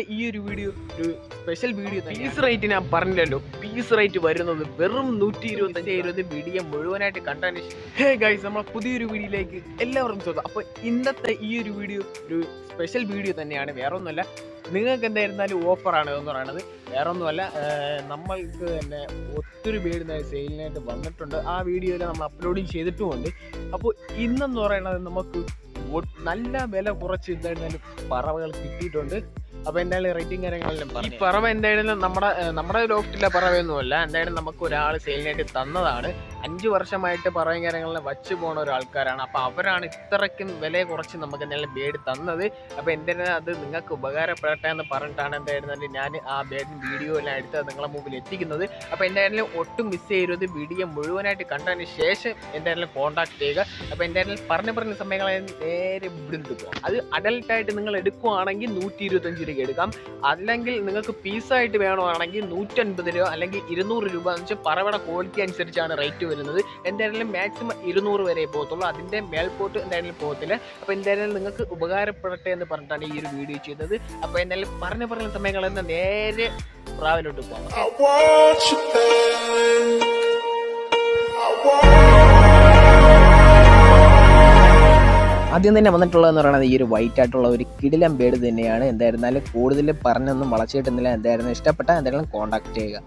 ഈ ഒരു വീഡിയോ ഒരു സ്പെഷ്യൽ വീഡിയോ പീസ് റേറ്റ് ഞാൻ പറഞ്ഞില്ലല്ലോ. പീസ് റേറ്റ് വരുന്നത് വെറും നൂറ്റി ഇരുപത്തഞ്ച് ഇരുപത് വീഡിയോ മുഴുവനായിട്ട് കണ്ടതിന് ഹേ ഗൈസ് നമ്മളെ പുതിയൊരു വീഡിയോയിലേക്ക് എല്ലാവർക്കും സ്വാഗതം. അപ്പോൾ ഇന്നത്തെ ഈ ഒരു വീഡിയോ ഒരു സ്പെഷ്യൽ വീഡിയോ തന്നെയാണ്. വേറെ ഒന്നുമല്ല നിങ്ങൾക്ക് എന്തായിരുന്നാലും ഓഫറാണ് എന്ന് പറയുന്നത്. വേറെ ഒന്നുമല്ല നമ്മൾക്ക് തന്നെ ഒത്തിരി പേര് സെയിലിനായിട്ട് വന്നിട്ടുണ്ട്. ആ വീഡിയോയിൽ നമ്മൾ അപ്ലോഡ് ചെയ്തിട്ടുമുണ്ട്. അപ്പോൾ ഇന്നെന്ന് പറയുന്നത് നമുക്ക് നല്ല വില കുറച്ച് എന്തായിരുന്നാലും പറവകൾ കിട്ടിയിട്ടുണ്ട്. അപ്പൊ എന്തായാലും റേറ്റിംഗ് കാര്യങ്ങളെല്ലാം ഈ പറവ എന്തായാലും നമ്മുടെ നമ്മുടെ ലോഫ്റ്റിലെ പറവയൊന്നുമല്ല. എന്തായാലും നമുക്ക് ഒരാൾ സെയിലിനായിട്ട് തന്നതാണ്. അഞ്ച് വർഷമായിട്ട് പറവയും കാര്യങ്ങളിൽ വച്ചു പോണ ഒരാൾക്കാരാണ് അപ്പൊ അവരാണ് ഇത്രയ്ക്കും വില കുറച്ച് നമുക്ക് എന്തായാലും ബേഡ് തന്നത്. അപ്പൊ എന്തായാലും അത് നിങ്ങൾക്ക് ഉപകാരപ്പെടട്ടെ എന്ന് പറഞ്ഞിട്ടാണ് എന്തായിരുന്നാലും ഞാൻ ആ ബേഡിന് വീഡിയോ എല്ലാം എടുത്ത് നിങ്ങളെ മുമ്പിൽ എത്തിക്കുന്നത്. അപ്പൊ എന്തായാലും ഒട്ടും മിസ് ചെയ്യരുത്. വീഡിയോ മുഴുവനായിട്ട് കണ്ടതിന് ശേഷം എന്തായാലും കോൺടാക്ട് ചെയ്യുക. അപ്പൊ എന്തായാലും പറഞ്ഞ പറഞ്ഞ സമയങ്ങളെ നേരെ ഇവിടുന്ന് പോകാം. അത് അഡൽട്ടായിട്ട് നിങ്ങൾ എടുക്കുവാണെങ്കിൽ നൂറ്റി ഇരുപത്തഞ്ച് രൂപ എടുക്കാം. അല്ലെങ്കിൽ നിങ്ങൾക്ക് പീസായിട്ട് വേണമെങ്കിൽ നൂറ്റൻപത് രൂപ അല്ലെങ്കിൽ ഇരുന്നൂറ് രൂപ എന്ന് വെച്ചാൽ പറവയുടെ ക്വാളിറ്റി അനുസരിച്ചാണ് റേറ്റ് വരുന്നത്. എന്തായാലും മാക്സിമം ഇരുന്നൂറ് വരെ പോകത്തുള്ളൂ. അതിന്റെ മേൽപോട്ട് എന്തായാലും പോകത്തില്ല. അപ്പോൾ എന്തായാലും നിങ്ങൾക്ക് ഉപകാരപ്പെടട്ടെ എന്ന് പറഞ്ഞിട്ടാണ് ഈ ഒരു വീഡിയോ ചെയ്തത്. അപ്പോൾ എന്തായാലും പറഞ്ഞ പറഞ്ഞ സമയങ്ങളിൽ നേരെ പ്രാവിലോട്ട് പോകാം. ആദ്യം തന്നെ വന്നിട്ടുള്ളതെന്ന് പറയുന്നത് ഈ ഒരു വൈറ്റ് ആയിട്ടുള്ള ഒരു കിടിലം ബേഡ് തന്നെയാണ്. എന്തായിരുന്നാലും കൂടുതൽ പറഞ്ഞൊന്നും വളച്ചിട്ടുന്നില്ല എന്തായിരുന്നു? ഇഷ്ടപ്പെട്ട എന്തായാലും കോൺടാക്ട് ചെയ്യുക.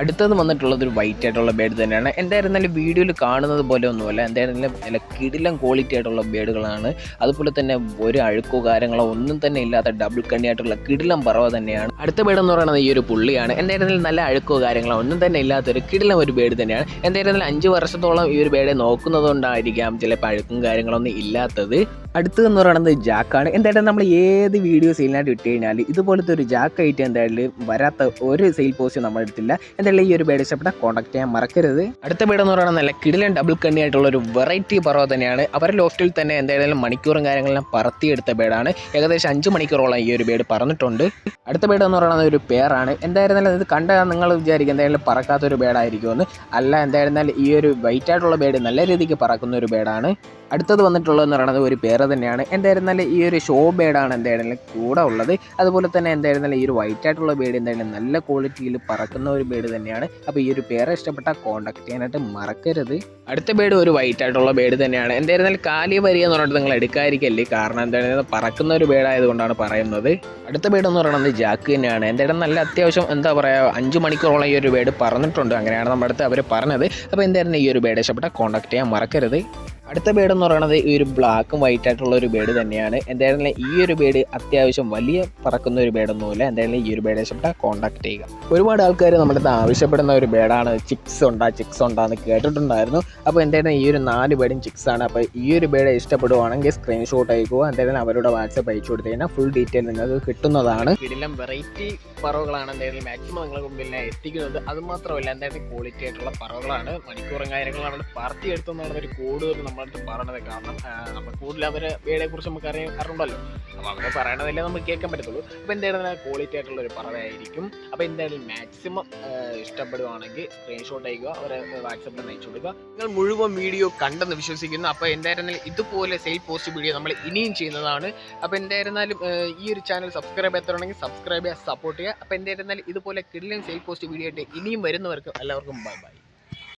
അടുത്തത് വന്നിട്ടുള്ളത് ഒരു വൈറ്റ് ആയിട്ടുള്ള ബേഡ് തന്നെയാണ്. എന്തായിരുന്നാലും വീഡിയോയിൽ കാണുന്നത് പോലെ ഒന്നുമല്ല. എന്തായിരുന്നാലും നല്ല കിടിലം ക്വാളിറ്റി ആയിട്ടുള്ള ബേഡുകളാണ് അതുപോലെ തന്നെ ഒരു അഴുക്കോ കാര്യങ്ങളോ ഒന്നും തന്നെ ഇല്ലാത്ത ഡബിൾ കണ്ണിയായിട്ടുള്ള കിടിലം പറവ തന്നെയാണ്. അടുത്ത ബേഡ് എന്ന് പറയുന്നത് ഈ ഒരു പുള്ളിയാണ്. എന്തായിരുന്നാലും നല്ല അഴുക്കോ കാര്യങ്ങളോ ഒന്നും തന്നെ ഇല്ലാത്ത ഒരു കിടിലം ഒരു ബേഡ് തന്നെയാണ്. എന്തായിരുന്നാലും അഞ്ച് വർഷത്തോളം ഈ ഒരു ബേഡെ നോക്കുന്നത് കൊണ്ടായിരിക്കാം ചിലപ്പോൾ അഴുക്കും കാര്യങ്ങളൊന്നും ഇല്ലാത്തത്. അടുത്തതെന്ന് പറയുന്നത് ജാക്കാണ്. എന്തായാലും നമ്മൾ ഏത് വീഡിയോ സെയിലിനായിട്ട് ഇട്ട് കഴിഞ്ഞാൽ ഇതുപോലത്തെ ഒരു ജാക്ക് ആയിട്ട് എന്തായാലും വരാത്ത ഒരു സെയിൽ പോസ്റ്റ് നമ്മൾ എടുത്തില്ല എന്തായാലും ഈ ഒരു ബേഡ് ഇഷ്ടപ്പെട്ട കോൺടാക്ട് ചെയ്യാൻ മറക്കരുത്. അടുത്ത ബേഡ് എന്ന് പറയുന്നത് നല്ല കിടിലൻ ഡബിൾ കണ്ണി ആയിട്ടുള്ള ഒരു വെറൈറ്റി പറവ തന്നെയാണ്. അവരുടെ ലോഫ്റ്റിൽ തന്നെ എന്തായാലും മണിക്കൂറും കാര്യങ്ങളെല്ലാം പറത്തിയെടുത്ത ബേഡാണ് ഏകദേശം അഞ്ച് മണിക്കൂറോളം ഈ ഒരു ബേഡ് പറന്നിട്ടുണ്ട്. അടുത്ത ബേഡ് എന്ന് പറയുന്നത് ഒരു പേരാണ് എന്തായിരുന്നാലും ഇത് കണ്ട നിങ്ങൾ വിചാരിക്കും എന്തായാലും പറക്കാത്തൊരു ബേഡായിരിക്കുമെന്ന് അല്ല എന്തായിരുന്നാലും ഈ ഒരു വൈറ്റ് ആയിട്ടുള്ള ബേഡ് നല്ല രീതിക്ക് പറക്കുന്ന ഒരു ബേഡാണ് അടുത്തത് വന്നിട്ടുള്ളത് എന്ന് പറയുന്നത് ഒരു പേര് തന്നെയാണ്. എന്തായിരുന്നാലും ഈ ഒരു ഷോ ബേഡാണ് എന്തായിരുന്നാലും കൂടെ ഉള്ളത്. അതുപോലെ തന്നെ എന്തായിരുന്നാലും ഈ ഒരു വൈറ്റ് ആയിട്ടുള്ള ബേഡ് എന്തായാലും നല്ല ക്വാളിറ്റിയിൽ പറക്കുന്ന ഒരു ബേഡ് തന്നെയാണ്. അപ്പോൾ ഈ ഒരു പേരെ ഇഷ്ടപ്പെട്ട കോൺടാക്ട് ചെയ്യാനായിട്ട് മറക്കരുത്. അടുത്ത ബേഡ് ഒരു വൈറ്റ് ആയിട്ടുള്ള ബേഡ് തന്നെയാണ്. എന്തായിരുന്നാലും കാലി വരിക എന്ന് പറഞ്ഞിട്ട് നിങ്ങൾ എടുക്കാതിരിക്കല്ലേ കാരണം എന്തായാലും പറക്കുന്ന ഒരു ബേഡായതുകൊണ്ടാണ് പറയുന്നത്. അടുത്ത ബേഡ് എന്ന് പറയുന്നത് ജാക്ക് തന്നെയാണ്. എന്തായാലും നല്ല അത്യാവശ്യം എന്താ പറയുക അഞ്ച് മണിക്കൂറോളം ഈ ഒരു ബേഡ് പറഞ്ഞിട്ടുണ്ട് അങ്ങനെയാണ് നമ്മുടെ അടുത്ത് അവർ പറഞ്ഞത്. അപ്പോൾ എന്തായിരുന്നു ഈ ഒരു ബേഡ് ഇഷ്ടപ്പെട്ട കോൺടാക്ട് ചെയ്യാൻ മറക്കരുത്. അടുത്ത ബേഡ് എന്ന് പറയുന്നത് ഈ ഒരു ബ്ലാക്കും വൈറ്റ് ആയിട്ടുള്ള ഒരു ബേഡ് തന്നെയാണ്. എന്തായാലും ഈ ഒരു ബേഡ് അത്യാവശ്യം വലിയ പറക്കുന്ന ഒരു ബേഡൊന്നുമില്ല എന്തായാലും ഈ ഒരു ബേഡ് ഇഷ്ടപ്പെട്ട കോൺടാക്ട് ചെയ്യുക. ഒരുപാട് ആൾക്കാർ നമ്മുടെ അടുത്ത് ആവശ്യപ്പെടുന്ന ഒരു ബേഡാണ് ചിക്സ് ഉണ്ടാ ചിക്സ് ഉണ്ടാന്ന് കേട്ടിട്ടുണ്ടായിരുന്നു. അപ്പോൾ എന്തായാലും ഈ ഒരു നാല് ബേഡും ചിക്സ് ആണ്. അപ്പോൾ ഈ ഒരു ബേഡ് ഇഷ്ടപ്പെടുവാണെങ്കിൽ സ്ക്രീൻഷോട്ട് അയക്കുക. എന്തായാലും അവരുടെ വാട്സപ്പ് അയച്ചു കൊടുത്തു കഴിഞ്ഞാൽ ഫുൾ ഡീറ്റെയിൽ നിങ്ങൾക്ക് കിട്ടുന്നതാണ്. ഇതെല്ലാം വെറൈറ്റി പറവുകളാണ് എന്തായാലും മാക്സിമം നിങ്ങളുടെ മുമ്പിൽ എത്തിക്കുന്നത്. അത് മാത്രമല്ല എന്തായാലും ക്വാളിറ്റി ആയിട്ടുള്ള പറവുകളാണ്. മണിക്കൂറും കാര്യങ്ങളാണ്. പാർട്ടി എടുത്തെന്നാണ് ഒരു കൂടുതൽ നമ്മളടുത്ത് പറയണത് കാരണം നമ്മൾ കൂടുതൽ അവരെ വീടിനെ കുറിച്ച് നമുക്ക് അറിയാൻ അറിയണ്ടല്ലോ അപ്പോൾ അവരെ പറയണതല്ലേ നമുക്ക് കേൾക്കാൻ പറ്റത്തുള്ളൂ. അപ്പോൾ എന്തായാലും ക്വാളിറ്റി ആയിട്ടുള്ള ഒരു പറവായിരിക്കും അപ്പോൾ എന്തായാലും മാക്സിമം ഇഷ്ടപ്പെടുവാണെങ്കിൽ സ്ക്രീൻഷോട്ട് അയക്കുക അവരെ വാട്സപ്പിൽ അയച്ചു കൊടുക്കുക. നിങ്ങൾ മുഴുവൻ വീഡിയോ കണ്ടെന്ന് വിശ്വസിക്കുന്നു. അപ്പോൾ എന്തായിരുന്നാലും ഇതുപോലെ സെയിൽ പോസ്റ്റ് വീഡിയോ നമ്മൾ ഇനിയും ചെയ്യുന്നതാണ്. അപ്പോൾ എന്തായിരുന്നാലും ഈ ഒരു ചാനൽ സബ്സ്ക്രൈബ് എത്തണമെങ്കിൽ സബ്സ്ക്രൈബ് ചെയ്യുക സപ്പോർട്ട് ചെയ്യുക. അപ്പോൾ എന്തായിരുന്നാലും ഇതുപോലെ കിടിലൻ സെയിൽ പോസ്റ്റ് വീഡിയോ ആയിട്ട് ഇനിയും വരുന്നവർക്ക് എല്ലാവർക്കും ബൈ ബൈ